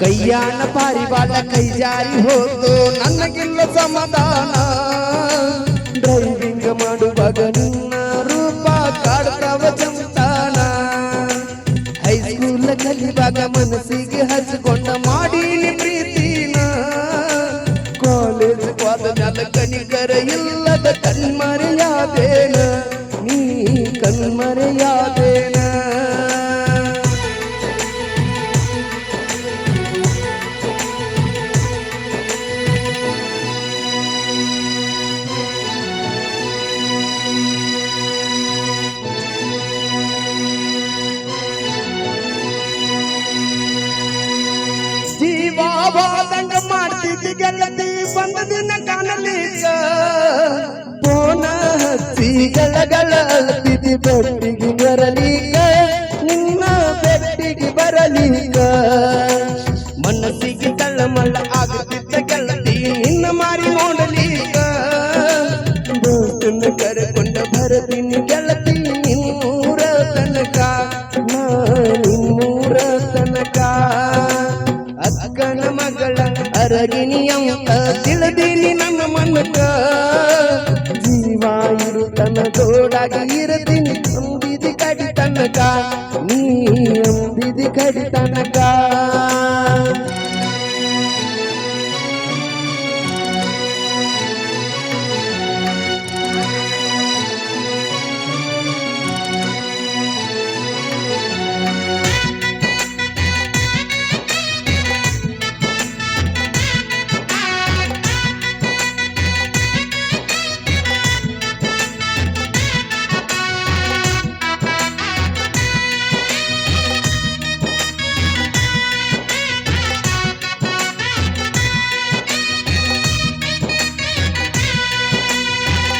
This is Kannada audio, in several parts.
ಕೈಯಾಣ ಪಾರಿವಾಳ ಕೈ ಜಾರಿ ಹೋತು ನನಗಿಲ್ಲ ಸಮಾಧಾನ. ಡ್ರೈವಿಂಗ್ ಮಾಡುವಾಗ ನಿನ್ನ ರೂಪ ಕಾಡ್ತಾವ ಚಂತಾನ ಹೈಸ್ಕೂಲ್ ಕಲಿವಾಗ ಮನಸ್ಸಿಗೆ ಹಚ್ಕೊಂಡ ಮಾಡೀನಿ ಪ್ರೀತಿನ. ಕಾಲೇಜ್ ಹೋದ ಕನಿಕರ ಇಲ್ಲದ ಕಣ್ಮರೆಯಾದೇನ. ನೀ ಕಣ್ಮರೆಯಾದೇನ. ಜೀವಾದಂಗ ಮಾಡ್ತಿದ್ದಿ ಗೆಲ್ಲತಿ ಬಂದ ದಿನ ಕಾಣಲಿಕ್ಕ ಪೋನ ಹತ್ತಿ ಅಳ್ತಿದ್ದಿ ಬೆಟ್ಟಿಗೆ ಬರಲಿಕ್ಕ ನಿನ್ನ ಬೆಟ್ಟಿಗೆ ಬರಲಿಕ್ಕ ಮನಸ್ಸಿಗೆ ತಳಮಳ ಆಗುತ್ತಿದ್ದ ಅರಗಿನಿಯಂತ ತಿಳಿದೀನಿ ನನ್ನ ಮನಕ. ಜೀವ ಇರು ತನ್ನ ತೋಡಾಗಿ ಇರತೀನಿ ಅಂದಿದಿ ಕಡಿ ತನಕ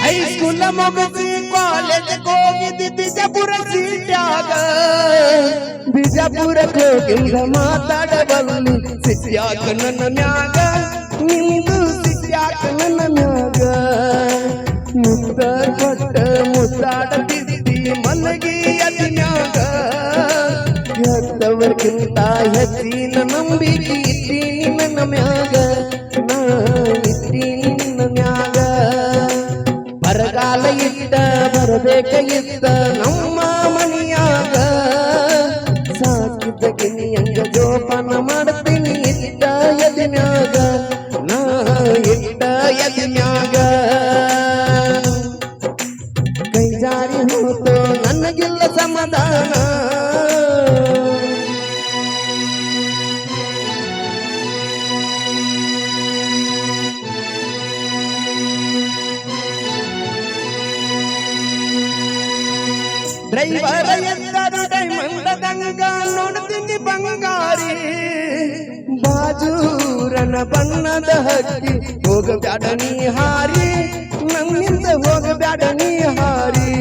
ಹೈಸ್ಕೂಲ್ ಮುಗಿಸಿ ಕಾಲೇಜ್ ಹೋಗಿದ್ದಿ ಬಿಜಾಪುರ ಸೀಟ್ಯಾಗ ಬಿಜಾಪುರಕ್ಕೆ ಹೋಗಿಂದ ಮಾತಾಡಬಲ್ಲಿ ಸಿಟ್ಯಾಕ ನನ್ನ ಮ್ಯಾಗ ನಿಂದು ಸಿಟ್ಯಾಕ ನನ್ನ ಮ್ಯಾಗ ಮುತ್ತ ಕೊಟ್ಟ ಮುತ್ತಾಡತಿದ್ದಿ ಮಲಗಿ ಅದಿನ್ಯಾಗ ಹೆತ್ತವರ್ಗಿಂತ ಹೆಚ್ಚಿನ ಜೋಪಾನ ಮಾಡ್ತೀನಿ ಇಟ್ಟ ಎದಿನ್ಯಾಗ ನಾ ಇಟ್ಟ ಎದಿನ್ಯಾಗ ಕೈ ಜಾರಿ ಹೋತು ನನಗಿಲ್ಲ ಸಮಾಧಾನ. ಡ್ರೈವರ ಎಂದರು ಡೈಮಂಡದಂಗ ನೋಡ್ತೀನಿ ಬಂಗಾರಿ ಬಾಜೂರನ ಬಣ್ಣದ ಹಕ್ಕಿ ಹೋಗಬ್ಯಾಡ ನೀ ಹಾರಿ ನನ್ನಿಂದ ಹೋಗಬ್ಯಾಡ ನೀ ಹಾರಿ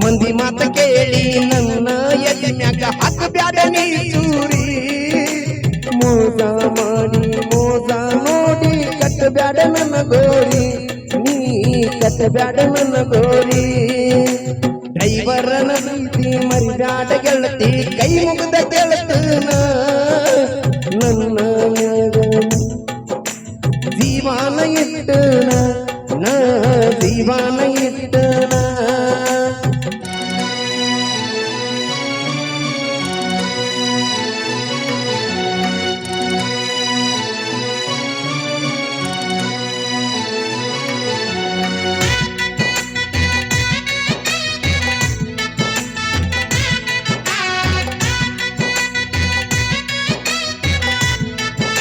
ಮಂದಿ ಮಾತ ಕೇಳಿ ನನ್ನ ಎದೆ ಮ್ಯಾಗ ಹಾಕಬ್ಯಾಡ ನೀ ಚೂರಿ ಮೋಸ ಮಾಡಿ ಮೋಸ ನೋಡಿ ಕಟ್ಟಬ್ಯಾಡ ನನ್ನ ಗೋರಿ ನೀ ಕಟ್ಟಬ್ಯಾಡ ನನ್ನ ಗೋರಿ ಡ್ರೈವರನ ಪ್ರೀತಿ ಮರಿದಾಟ ಗೆಳತಿ ಕೈ ಮುಗ್ದ ಗೆಳತನ ನನ್ನ ಜೀವಾನ ಇಟ್ಟನ ಜೀವಾನ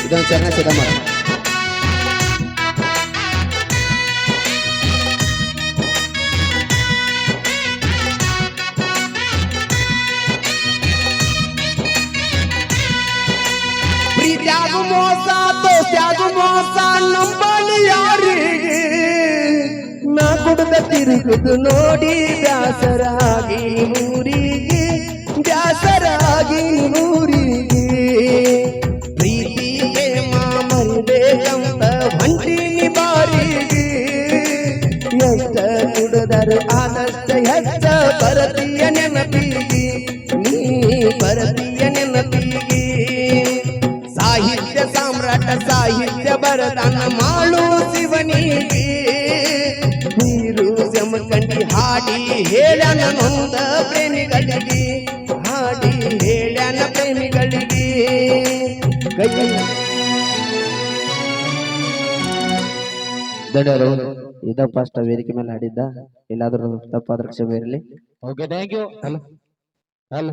ಇದೊಂದು ಚರಣ ಸಿದ್ಧ ಮಾಡ ಪ್ರೀತ್ಯಾಗು ಮೋಸ ದೋಸ್ತ್ಯಾಗು ಮೋಸ ನಂಬಲಿ ಯಾರಿಗೆ ನಾ ಕುಡ್ದ ತಿರುಗುದು ನೋಡಿ ಬ್ಯಾಸರಾಗಿ ಊರಿಗೆ ಬ್ಯಾಸರಾಗಿ ಊರಿಗೆ ಬರದಾನ ಮಾಡು ಶಿವನಿಗೆ ನೀರು ಜಮಕಂಡಿ ಹಾಡಿ ಹೇಳನ ನೊಂದ ಪ್ರೇಮಿಗಳಿಗೆ ಹಾಡಿ ಹೇಳನ ಪ್ರೇಮಿಗಳಿಗೆ. ಕೈ ಇದ ಫಸ್ಟ್ ವೇದಿಕೆ ಮೇಲೆ ಹಾಡಿದ್ದ. ಎಲ್ಲಾದ್ರೂ ತಪ್ಪಾದ್ರೆ ಕ್ಷಮೆ ಇರಲಿ. ಓಕೆ ಥ್ಯಾಂಕ್ ಯು ಹಲೋ ಅಲ್ಲ.